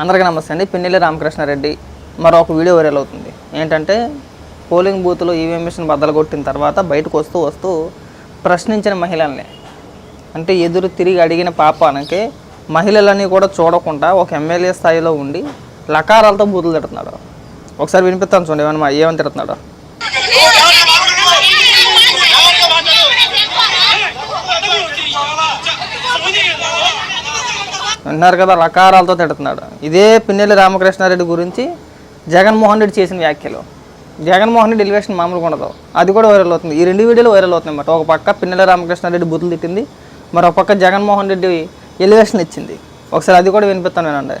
అందరికీ నమస్తే అండి. పిన్నెల్లి రామకృష్ణారెడ్డి. మరొక వీడియో వైరల్ అవుతుంది. ఏంటంటే పోలింగ్ బూత్లో ఈవీఎం మిషన్ బద్దలు కొట్టిన తర్వాత బయటకు వస్తూ వస్తూ ప్రశ్నించిన మహిళల్ని. అంటే ఎదురు తిరిగి అడిగిన పాపానికి మహిళలని కూడా చూడకుండా ఒక ఎమ్మెల్యే స్థాయిలో ఉండి లకారాలతో బూతులు తిడుతున్నాడు. ఒకసారి వినిపిస్తాను చూడండి ఏమన్నా ఏమని తిడుతున్నాడు? విన్నారు కదా లకారాలతో తిడుతున్నాడు. ఇదే పిన్నెల్లి రామకృష్ణారెడ్డి గురించి జగన్మోహన్ రెడ్డి చేసిన వ్యాఖ్యలు. జగన్మోహన్ రెడ్డి ఎలివేషన్ మామూలుగా ఉండదు. అది కూడా వైరల్ అవుతుంది. ఈ రెండు వీడియోలు వైరల్ అవుతుంది అన్నమాట. ఒక పక్క పిన్నెల్లి రామకృష్ణారెడ్డి బుద్ధులు తిట్టింది మరొక పక్క జగన్మోహన్ రెడ్డి ఎలివేషన్ ఇచ్చింది. ఒకసారి అది కూడా వినిపిస్తాను వినండి.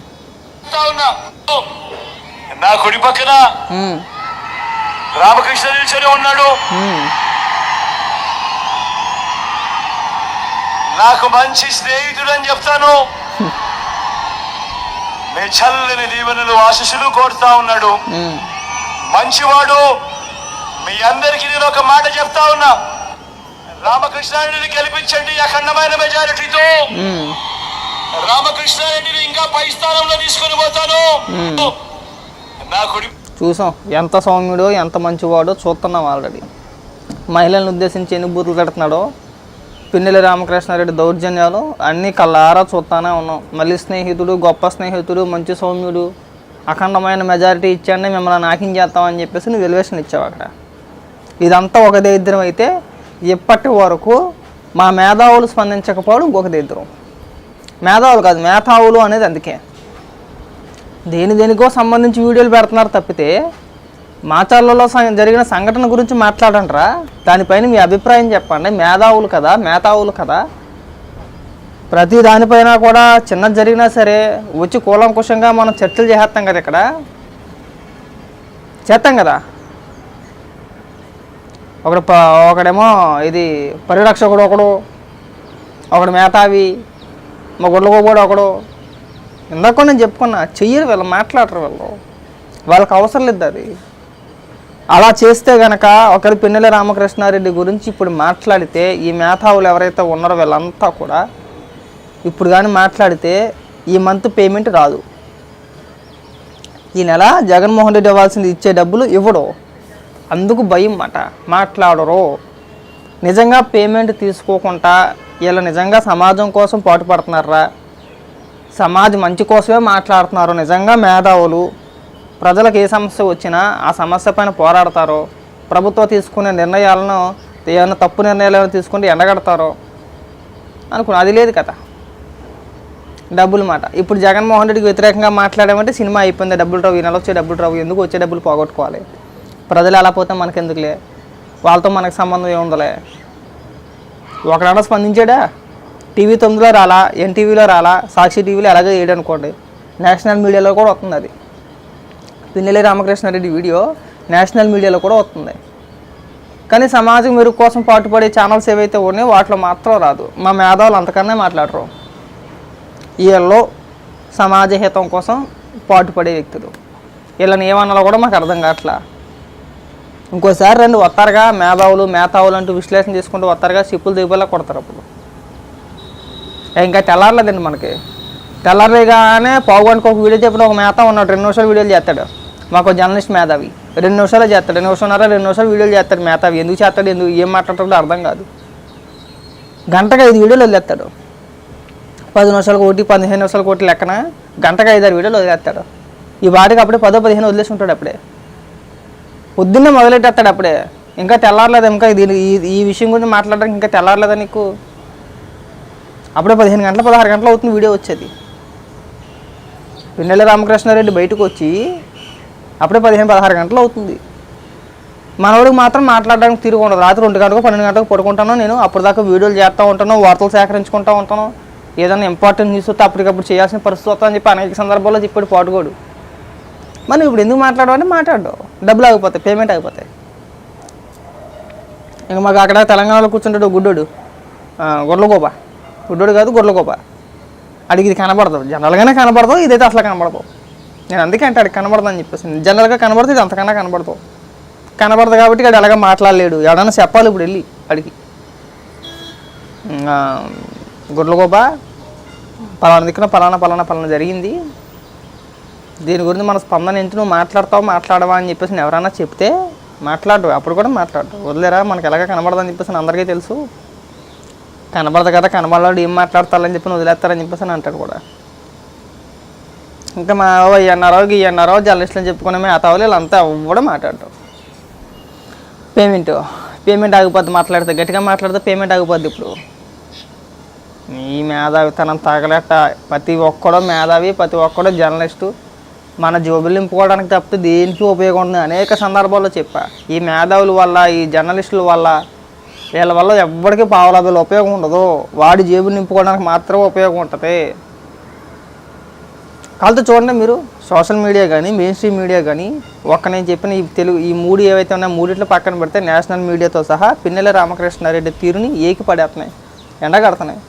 నా కుడి పక్కన రామకృష్ణ నిల్చొని ఉన్నాడు. నాకు మంచి స్నేహితుడు అని చెప్తాను. మీ చల్లని దీవెనలు ఆశీస్సులు కోరుతా ఉన్నాడు. మంచివాడు మీ అందరికీ నేను ఒక మాట చెప్తా ఉన్నా. రామకృష్ణారెడ్డిని గెలిపించండి అఖండమైన మెజారిటీతో. రామకృష్ణారెడ్డిని ఇంకా పై స్థానంలో తీసుకొని పోతాను. మ్మ్. నా కుడి చూసాం ఎంత సౌమ్యుడో ఎంత మంచివాడో చూస్తున్నాం ఆల్రెడీ మహిళలను ఉద్దేశించి ఎన్ని బూతులు పెడుతున్నాడో పిన్నెల రామకృష్ణారెడ్డి దౌర్జన్యాలు అన్నీ కళ్ళారా చూస్తానే ఉన్నాం. మళ్ళీ స్నేహితుడు గొప్ప స్నేహితుడు మంచి సౌమ్యుడు అఖండమైన మెజారిటీ ఇచ్చాడని మిమ్మల్ని నాకింగ్ చేస్తామని చెప్పేసి నువ్వు ఎలివేషన్ ఇచ్చావు అక్కడ. ఇదంతా ఒక దరిద్రం అయితే ఇప్పటి వరకు మా మేధావులు స్పందించకపోవడం ఇంకొక దరిద్రం మేధావులు కాదు మేధావులు అనేది అందుకే. దేని దేనికో సంబంధించి వీడియోలు పెడుతున్నారు తప్పితే మాచర్లలో జరిగిన సంఘటన గురించి మాట్లాడంట్రా దానిపైన మీ అభిప్రాయం చెప్పండి. మేధావులు కదా మేధావులు కదా. ప్రతి దానిపైన కూడా చిన్నది జరిగినా సరే వచ్చి కూలంకుషంగా మనం చర్చలు చేస్తాం కదా ఇక్కడ. చేస్తాం కదా. ఒకడు ప ఒకడేమో ఇది పరిరక్షకుడు ఒకడు ఒకడు మేధావి మా గుడ్లగోబోడు ఒకడు. ఇందాక నేను చెప్పుకున్నా చెయ్యరు వీళ్ళు మాట్లాడరు వీళ్ళు. వాళ్ళకి అవసరం లేదు అది. అలా చేస్తే గనక ఒకరి పిన్నెల రామకృష్ణారెడ్డి గురించి ఇప్పుడు మాట్లాడితే ఈ మేధావులు ఎవరైతే ఉన్నారో వీళ్ళంతా కూడా ఇప్పుడు కానీ మాట్లాడితే ఈ మంత్ పేమెంట్ రాదు. ఈ నెల జగన్మోహన్ రెడ్డి ఇవ్వాల్సింది ఇచ్చే డబ్బులు ఇవ్వడు. అందుకు భయం మాట మాట్లాడరు. నిజంగా పేమెంట్ తీసుకోకుండా వీళ్ళు నిజంగా సమాజం కోసం పాటుపడుతున్నారా? సమాజం మంచి కోసమే మాట్లాడుతున్నారు. నిజంగా మేధావులు ప్రజలకు ఏ సమస్య వచ్చినా ఆ సమస్య పైన పోరాడతారో ప్రభుత్వం తీసుకునే నిర్ణయాలను ఏమైనా తప్పు నిర్ణయాలను తీసుకుంటే ఎండగడతారో అనుకున్నా. అది లేదు కదా. డబ్బులు మాట. ఇప్పుడు జగన్మోహన్ రెడ్డికి వ్యతిరేకంగా మాట్లాడామంటే సినిమా అయిపోయింది. డబ్బులు రావు ఈ నెల వచ్చే డబ్బులు రావు. ఎందుకు వచ్చే డబ్బులు పోగొట్టుకోవాలి? ప్రజలు ఎలా పోతే మనకెందుకులే? వాళ్ళతో మనకు సంబంధం ఏముందలే? ఒకడన్నా స్పందించాడా? టీవీ తొమ్మిదిలో రాలా? ఎన్టీవీలో రాలా? సాక్షి టీవీలో ఎలాగో వేయడం అనుకోండి. నేషనల్ మీడియాలో కూడా వస్తుంది అది. పిన్నెల్లి రామకృష్ణారెడ్డి వీడియో నేషనల్ మీడియాలో కూడా వస్తుంది. కానీ సమాజం మెరుగు కోసం పాటుపడే ఛానల్స్ ఏవైతే ఉన్నాయో వాటిలో మాత్రం రాదు. మా మేధావులు అంతకన్నా మాట్లాడరు. వీళ్ళలో సమాజ హితం కోసం పాటుపడే వ్యక్తులు. వీళ్ళని ఏమన్నాలో కూడా మాకు అర్థం కావట్లా. ఇంకోసారి రెండు వస్తారుగా. మేధావులు మేధావులు అంటూ విశ్లేషణ చేసుకుంటూ వస్తారుగా. సిప్పులు దిగుబలా కొడతారు అప్పుడు. ఇంకా తెల్లారలేదండి మనకి. తెల్లారలేగానే పావుగంటకు ఒక వీడియో చెప్పిన ఒక మేత ఉన్నాడు. రెండు నిమిషాలు వీడియోలు చేస్తాడు. మాకు జర్నలిస్ట్ మేధావి. రెండు నిమిషాలు చేస్తాడు. రెండు నిమిషాలన్నర రెండు నిమిషాలు వీడియోలు చేస్తాడు మేధావి. ఎందుకు చేస్తాడు? ఎందుకు ఏం మాట్లాడతాడో అర్థం కాదు. గంటకు ఐదు వీడియోలు వదిలేస్తాడు. పది నిమిషాలకు ఒకటి పదిహేను నిమిషాలకు ఒకటి లెక్కన గంటకు ఐదారు వీడియోలు వదిలేస్తాడు. ఈ వాటికి అప్పుడే పదో పదిహేను వదిలేసి ఉంటాడు అప్పుడే. పొద్దున్నే మొదలెట్టేస్తాడు అప్పుడే. ఇంకా తెల్లారలేదు? ఇంకా దీని ఈ విషయం గురించి మాట్లాడడానికి ఇంకా తెల్లారలేదా నీకు? అప్పుడే పదిహేను గంటల పదహారు గంటలు అవుతుంది వీడియో వచ్చేది. పిన్నెల రామకృష్ణారెడ్డి బయటకు వచ్చి అప్పుడే పదిహేను పదహారు గంటలు అవుతుంది. మనవాడికి మాత్రం మాట్లాడడానికి తీరుగా ఉండదు. రాత్రి రెండు గంటలకు పన్నెండు గంటలకు పడుకుంటాను నేను అప్పుడు దాకా వీడియోలు చేస్తూ ఉంటాను వార్తలు సేకరించుకుంటూ ఉంటాను ఏదైనా ఇంపార్టెంట్ న్యూస్ వస్తే అప్పటికప్పుడు చేయాల్సిన పరిస్థితి అని చెప్పి అనేక సందర్భాల్లో చెప్పాడు పాటుకోడు మనం ఇప్పుడు ఎందుకు మాట్లాడమంటే మాట్లాడు. డబ్బులు ఆగిపోతాయి పేమెంట్ ఆగిపోతాయి. ఇంకా మాకు అక్కడ తెలంగాణలో కూర్చుంటాడు గుడ్డోడు. ఆ, గుడ్డోడు కాదు గొర్రెలగోప. అడిగి ఇది కనబడదు. జనరల్గానే కనబడదు. ఇదైతే అసలు కనబడదు. నేను అందుకే అంటే అడిగి కనబడదు అని చెప్పేసి. జనరల్గా కనబడుతుంది ఇది అంతకన్నా కనబడదు కనబడదు కాబట్టి ఇక్కడ ఎలాగ మాట్లాడలేడు. ఎవడన్నా చెప్పాలి ఇప్పుడు వెళ్ళి అడిగి ఆ, పలానా దిక్కున పలానా పలానా పలానా జరిగింది. దీని గురించి మన స్పందన ఎంత నువ్వు మాట్లాడతావు మాట్లాడవా అని చెప్పేసి ఎవరైనా చెప్తే మాట్లాడు. అప్పుడు కూడా మాట్లాడు. వదిలేరా మనకు ఎలాగ కనబడదని చెప్పేసి అందరికీ తెలుసు. కనబడదు కదా కనబడలేడు ఏం మాట్లాడతారని చెప్పి వదిలేస్తారని చెప్పేసి అని అంటాడు కూడా. ఇంకా మా అయ్యి అన్నారో గీ అన్నారో జర్నలిస్టులు చెప్పుకునే మేతావులు వీళ్ళంతా కూడా మాట్లాడటం పేమెంట్ పేమెంట్ ఆగిపోద్ది మాట్లాడితే గట్టిగా మాట్లాడితే పేమెంట్ ఆగిపోద్ది ఇప్పుడు. ఈ మేధావితనం తగలట ప్రతి ఒక్కడో మేధావి ప్రతి ఒక్కడో జర్నలిస్టు. మన జోబులు నింపుకోవడానికి తప్పితే దేనికి ఉపయోగం ఉంటుంది అనేక సందర్భాల్లో చెప్పా. ఈ మేధావుల వల్ల ఈ జర్నలిస్టుల వల్ల వీళ్ళ వల్ల ఎవ్వడికి పావులాభాలు ఉపయోగం ఉండదు. వాడి జేబులు నింపుకోవడానికి మాత్రమే ఉపయోగం ఉంటుంది. కాకపోతే చూడండి మీరు సోషల్ మీడియా కానీ మెయిన్ స్ట్రీమ్ మీడియా కానీ ఒక్క నేను చెప్పిన ఈ తెలుగు ఈ మూడు ఏవైతే ఉన్నాయో మూడిట్లో పక్కన పెడితే నేషనల్ మీడియాతో సహా పిన్నెల రామకృష్ణారెడ్డి తీరుని ఏకి పడేస్తున్నాయి ఎండగడుతున్నాయి.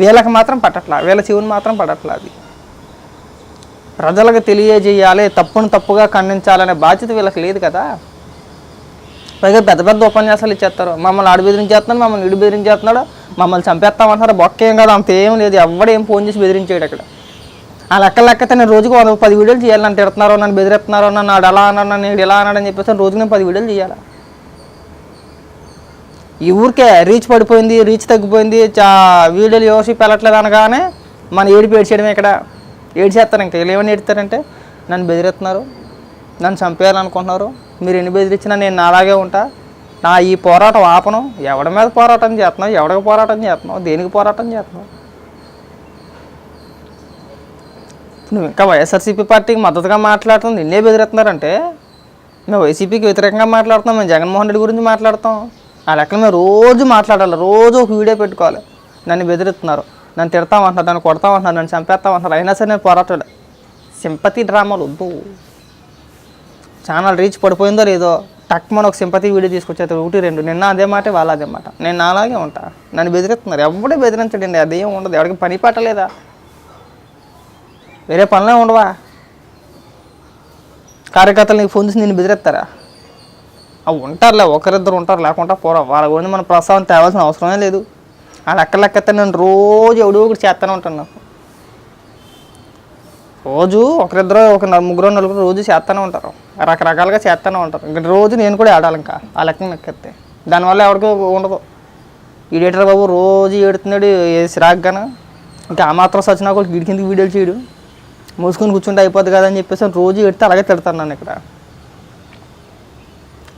వీళ్ళకి మాత్రం పట్టట్లా వీళ్ళ చెవుని మాత్రం పడట్లా అది. ప్రజలకు తెలియజేయాలి తప్పును తప్పుగా ఖండించాలనే బాధ్యత వీళ్ళకి లేదు కదా. పైగా పెద్ద పెద్ద ఉపన్యాసాలు ఇచ్చేస్తారు. మమ్మల్ని ఆడు బెదిరించేస్తున్నాడు మమ్మల్ని ఇడు బెదిరించేస్తున్నాడు మమ్మల్ని చంపేస్తామంటున్నారు బొక్క ఏం కాదు అంత ఏం లేదు ఎవడేం ఫోన్ చేసి బెదిరించాడు అక్కడ. ఆ లెక్క లెక్క నేను రోజుకు వంద పది వీడియోలు చేయాలి. నన్ను తిడుతున్నారో నన్ను బెదిరిస్తున్నారో నన్ను ఆడు అలా అన్నాడు నన్ను ఇలా అన్నాడు అని చెప్పేసి రోజుకి నేను పది వీడియోలు చేయాలి? ఈ ఊరికే రీచ్ పడిపోయింది రీచ్ తగ్గిపోయింది చా వీడియోలు యోషిప్ వెళ్ళట్లేదు అనగానే మన ఏడిపి ఏడ్చేయడమే ఇక్కడ. ఏడ్చేస్తారు ఇంకా. వీళ్ళు ఏమని ఏడుతారంటే నన్ను బెదిరిస్తున్నారు నన్ను చంపేయాలనుకుంటున్నారు మీరు ఎన్ని బెదిరించినా నేను అలాగే ఉంటా. నా ఈ పోరాటం ఆపను. ఎవడి మీద పోరాటం చేస్తున్నావు? ఎవడికి పోరాటం చేస్తున్నావు? దేనికి పోరాటం చేస్తున్నావు? నువ్వు ఇంకా వైఎస్ఆర్సీపీ పార్టీకి మద్దతుగా మాట్లాడుతుంది. నిన్నే బెదిరిస్తున్నారంటే మేము వైసీపీకి వ్యతిరేకంగా మాట్లాడుతాం మేము జగన్మోహన్ రెడ్డి గురించి మాట్లాడతాం ఆ లెక్కలు మేము రోజు మాట్లాడాలి రోజు ఒక వీడియో పెట్టుకోవాలి. నన్ను బెదిరిస్తున్నారు. నన్ను తిడతామంటున్నారు నన్ను కొడతామంటున్నారు నన్ను చంపేస్తామంటున్నారు. అయినా సరే నేను పోరాటాడు సింపతి డ్రామాలు వద్దు. ఛానల్ రీచ్ పడిపోయిందో లేదో టక్ మన ఒక సింపతి వీడియో తీసుకొచ్చే ఒకటి రెండు. నిన్న అదే మాట వాళ్ళ అదే మాట. నేను అలాగే ఉంటా. నన్ను బెదిరిస్తున్నారు. ఎవడే బెదిరించడండి? అదేం ఉండదు. ఎవరికి పని పట్టలేదా వేరే పనులే ఉండవా? కార్యకర్తలు నీకు ఫోన్ చేసి నేను బెదిరిస్తారా? అవి ఉంటారులే ఒకరిద్దరు ఉంటారు లేకుండా పోరా. వాళ్ళ గురించి మన ప్రస్తావన తేవాల్సిన అవసరమే లేదు. ఆ లెక్క లెక్కతే నేను రోజు ఎవడో ఒకటి చేస్తూనే ఉంటాను. నాకు రోజు ఒకరిద్దరు ఒక నలు- ముగ్గురు నలుగురు రోజు చేస్తూనే ఉంటారు. రకరకాలుగా చేస్తూనే ఉంటారు. ఇంకా రోజు నేను కూడా ఆడాలి ఇంకా ఆ లెక్క లెక్కెత్తే దానివల్ల ఎవరికి ఉండదు. ఈడేటర్ బాబు రోజు ఏడుతున్నాడు ఏ సిరాగ్గాను. ఇంకా ఆ మాత్రం సచిన కూడా వీడి కిందకి వీడియోలు చేయడు. మూసుకొని కూర్చుంటే అయిపోద్ది కదా అని చెప్పేసి రోజు ఎడితే అలాగే తిడతాను నన్ను ఇక్కడ.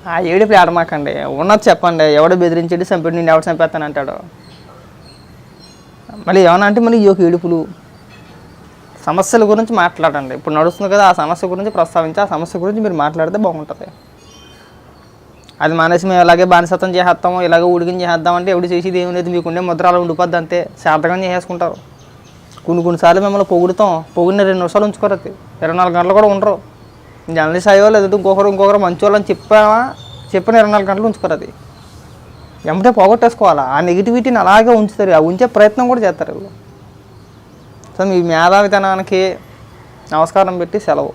ఆ ఏడుపు ఆడమాకండి. ఉన్నది చెప్పండి. ఎవడు బెదిరించేది చంపాడు నేను ఎవడు చంపేస్తాను అంటాడు. మళ్ళీ ఏమన్నా అంటే మళ్ళీ ఈ యొక్క ఏడుపులు. సమస్యల గురించి మాట్లాడండి. ఇప్పుడు నడుస్తుంది కదా ఆ సమస్య గురించి ప్రస్తావించి ఆ సమస్య గురించి మీరు మాట్లాడితే బాగుంటుంది. అది మానేసి మేము ఇలాగే బానిసత్వం చేసేస్తాము ఇలాగే ఉడికిన చేసేద్దాం అంటే ఎవడు చేసేది ఏం లేదు మీకుండే ముద్ర అలా ఉండిపోద్ది అంతే. శాతకం చేసేసుకుంటారు. కొన్ని కొన్నిసార్లు మిమ్మల్ని పొగుడుతాం. పొగిడిన రెండు నిమిషాలు ఉంచుకోరు అది. ఇరవై నాలుగు గంటలు కూడా ఉండరు. జర్నలిస్ట్ అయ్యో లేదంటే ఇంకొకరు ఇంకొకరు మంచి వాళ్ళని చెప్పామా? చెప్పిన ఇరవై నాలుగు గంటలు ఉంచుకోరు అది. వెంటనే పోగొట్టేసుకోవాలా? ఆ నెగిటివిటీని అలాగే ఉంచుతారు. ఆ ఉంచే ప్రయత్నం కూడా చేస్తారు వీళ్ళు. సో మీ మేధావితనానికి నమస్కారం పెట్టి సెలవు.